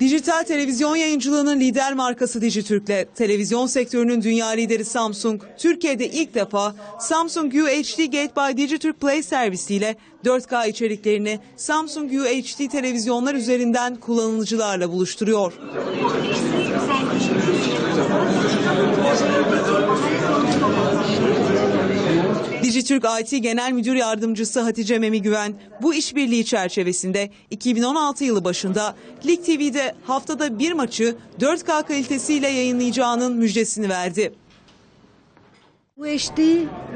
Dijital televizyon yayıncılığının lider markası Dijitürk'le televizyon sektörünün dünya lideri Samsung, Türkiye'de ilk defa Samsung UHD Gate by Dijitürk Play servisiyle 4K içeriklerini Samsung UHD televizyonlar üzerinden kullanıcılarla buluşturuyor. Dijitürk IT Genel Müdür Yardımcısı Hatice Memi Güven bu işbirliği çerçevesinde 2016 yılı başında Lig TV'de haftada bir maçı 4K kalitesiyle yayınlayacağının müjdesini verdi. UHD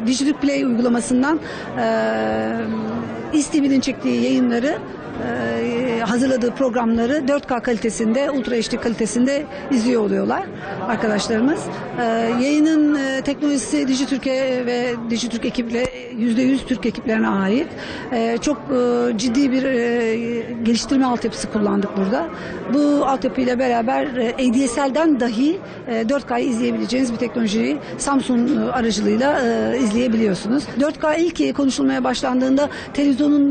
Digital Play uygulamasından eee İSTV'nin çektiği yayınları eee, hazırladığı programları 4K kalitesinde, Ultra HD kalitesinde izliyor oluyorlar arkadaşlarımız. Eee, yayının eee, teknolojisi Dijitürk'e ve Dijitürk ekiple %100 Türk ekiplerine ait. Eee, çok eee, ciddi bir eee, geliştirme altyapısı kullandık burada. Bu altyapıyla beraber ADSL'den dahi eee, 4K'yı izleyebileceğiniz bir teknolojiyi Samsung aracılığıyla izleyebiliyorsunuz. 4K ilk konuşulmaya başlandığında televizyonun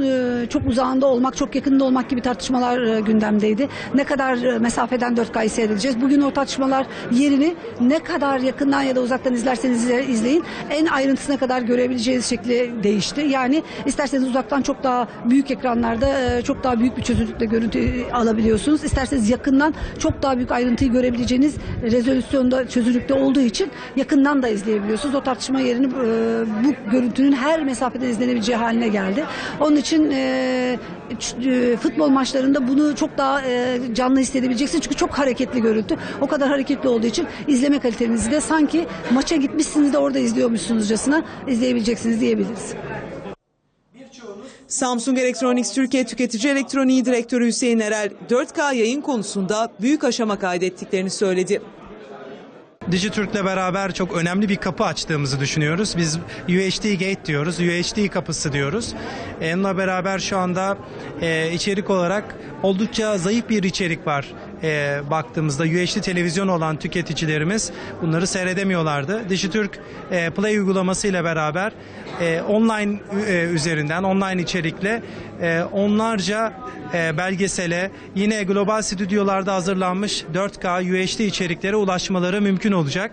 çok uzağında olmak, çok yakında olmak gibi tartışmalar eee, gündemdeydi. Ne kadar eee, mesafeden 4K'yı seyredeceğiz? Bugün o tartışmalar yerini ne kadar yakından ya da uzaktan izlerseniz izle- izleyin en ayrıntısına kadar görebileceğiniz şekli değişti. Yani isterseniz uzaktan çok daha büyük ekranlarda eee, çok daha büyük bir çözünürlükle görüntü alabiliyorsunuz. İsterseniz yakından çok daha büyük ayrıntıyı görebileceğiniz rezolüsyonda çözünürlükte olduğu için yakından da izleyebiliyorsunuz. O tartışma yerini bu görüntünün her mesafeden izlenebileceği haline geldi. Onun için futbol maçlarında bunu çok daha eee, canlı hissedebileceksiniz. Çünkü çok hareketli görüntü. O kadar hareketli olduğu için izleme kalitenizi de sanki maça gitmişsiniz de orada izliyormuşsunuzcasına izleyebileceksiniz diyebiliriz. Samsung Electronics Türkiye Tüketici Elektroniği Direktörü Hüseyin Erel 4K yayın konusunda büyük aşama kaydettiklerini söyledi. Dijitürk'le beraber çok önemli bir kapı açtığımızı düşünüyoruz. Biz UHD Gate diyoruz, UHD kapısı diyoruz. Onunla beraber şu anda e, içerik olarak oldukça zayıf bir içerik var. E, baktığımızda UHD televizyon olan tüketicilerimiz bunları seyredemiyorlardı. Dijitürk e, Play uygulaması ile beraber e, online e, üzerinden, online içerikle e, onlarca e, belgesele yine global stüdyolarda hazırlanmış 4K UHD içeriklere ulaşmaları mümkün olacak.